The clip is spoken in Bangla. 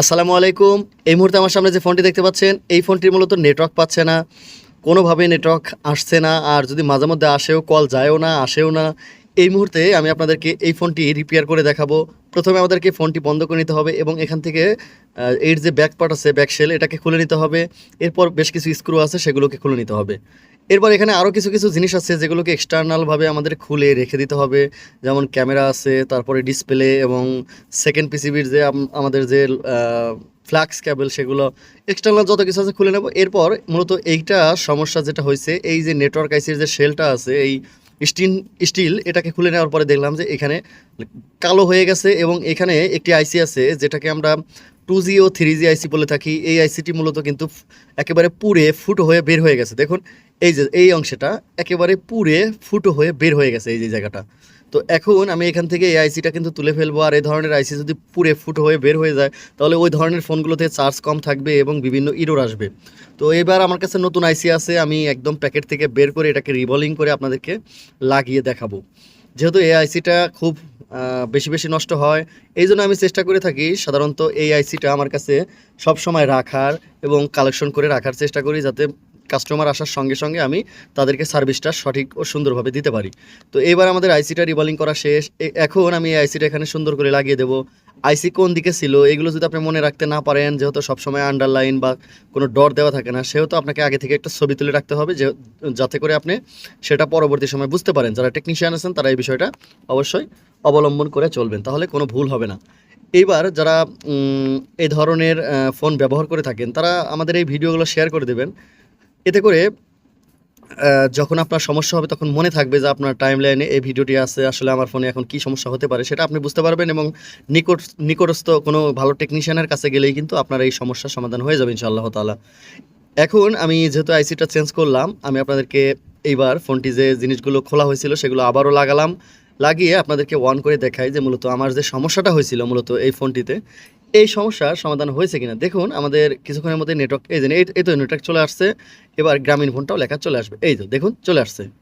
আসসালামু আলাইকুম। এই মুহূর্তে আমার সামনে যে ফোনটি দেখতে পাচ্ছেন, এই ফোনটির মূলত নেটওয়ার্ক পাচ্ছে না। কোনোভাবে নেটওয়ার্ক আসছে না, আর যদি মাঝে মধ্যে আসেও, কল যায়ও না, আসেও না, এই মুহূর্তে আমি আপনাদেরকে এই ফোনটি রিপেয়ার করে দেখাবো। প্রথমে আমাদেরকে ফোনটি বন্ধ করে নিতে হবে এবং এখান থেকে এর যে ব্যাক পার্ট আছে ব্যাক শেল এটাকে খুলে নিতে হবে। এরপর বেশ কিছু স্ক্রু আছে, সেগুলোকে খুলে নিতে হবে। এরপর এখানে আরও কিছু কিছু জিনিস আছে যেগুলোকে এক্সটার্নালভাবে আমাদের খুলে রেখে দিতে হবে। যেমন ক্যামেরা আছে, তারপরে ডিসপ্লে এবং সেকেন্ড পিসিবির যে আমাদের যে ফ্ল্যাক্স ক্যাবেল সেগুলো এক্সটার্নাল যত কিছু আছে খুলে নেব। এরপর মূলত এইটা সমস্যা যেটা হয়েছে, এই যে নেটওয়ার্ক আইসির যে সেলটা আছে, এই স্টিল স্টিল এটাকে খুলে নেওয়ার পরে দেখলাম যে এখানে কালো হয়ে গেছে এবং এখানে একটি আইসি আছে যেটাকে আমরা টু জি ও থ্রি জি আইসি বলে থাকি। এই আইসিটি মূলত কিন্তু একেবারে পুড়ে, ফুটো হয়ে বের হয়ে গেছে। দেখুন এই যে, এই অংশটা একেবারে পুড়ে ফুটো হয়ে বের হয়ে গেছে এই যে জায়গাটা। তো এখন আমি এখান থেকে এই আইসিটা কিন্তু তুলে ফেলব আর এই ধরনের আইসি যদি পুড়ে ফুটো হয়ে বের হয়ে যায়, তাহলে ওই ধরনের ফোনগুলোতে চার্জ কম থাকবে এবং বিভিন্ন ইরোর আসবে। তো এবার আমার কাছে নতুন আইসি আছে, আমি একদম প্যাকেট থেকে বের করে এটাকে রিভলিং করে আপনাদেরকে লাগিয়ে দেখাবো। যেহেতু এই আইসিটা খুব বেশি বেশি নষ্ট হয়, এই জন্য আমি চেষ্টা করে থাকি সাধারণত এই আইসিটা আমার কাছে সব সময় রাখার এবং কালেকশন করে রাখার চেষ্টা করি যাতে কাস্টমার আসার সঙ্গে সঙ্গে আমি তাদেরকে সার্ভিসটা সঠিক ও সুন্দরভাবে দিতে পারি। তো এবার আমাদের আইসিটা রিভলিং করা শেষ। এখন আমি আইসিটা এখানে সুন্দর করে লাগিয়ে দেবো। আইসি কোন দিকে ছিল? এগুলো যদি আপনি মনে রাখতে না পারেন, যেহেতু সবসময় আন্ডারলাইন বা কোনো ডট দেওয়া থাকে না, সেহেতু আপনাকে আগে থেকে একটা ছবি তুলে রাখতে হবে, যে, যাতে করে আপনি সেটা পরবর্তী সময় বুঝতে পারেন। যারা টেকনিশিয়ান আছেন, তারা এই বিষয়টা অবশ্যই অবলম্বন করে চলবেন, তাহলে কোনো ভুল হবে না। এইবার যারা এই ধরনের ফোন ব্যবহার করে থাকেন, তারা আমাদের এই ভিডিওগুলো শেয়ার করে দেবেন। এতে করে যখন আপনার সমস্যা হবে তখন মনে থাকবে যে আপনার টাইম লাইনে এই ভিডিওটি আছে, আসলে আমার ফোনে এখন কি সমস্যা হতে পারে, সেটা আপনি বুঝতে পারবেন এবং নিকট, নিকটস্থ কোনো ভালো টেকনিশিয়ানের কাছে গেলেই কিন্তু আপনার এই সমস্যার সমাধান হয়ে যাবে ইনশাআল্লাহ তাআলা। এখন আমি যেহেতু আইসিটা চেঞ্জ করলাম, আমি আপনাদেরকে এইবার ফোনটি যে জিনিসগুলো খোলা হয়েছিল সেগুলো আবারও লাগালাম। লাগিয়ে আপনাদেরকে অন করে দেখাই যে মূলত আমার যে সমস্যাটা হয়েছিল মূলত এই ফোনটিতে, এই সমস্যার সমাধান হয়েছে কিনা? দেখুন, আমাদের কিছুক্ষণের মধ্যে নেটওয়ার্ক এই যে এই এই তো নেটওয়ার্ক চলে আসছে, এবার গ্রামীণ ফোনটাও লেখা চলে আসবে। এই তো, দেখুন, চলে আসছে।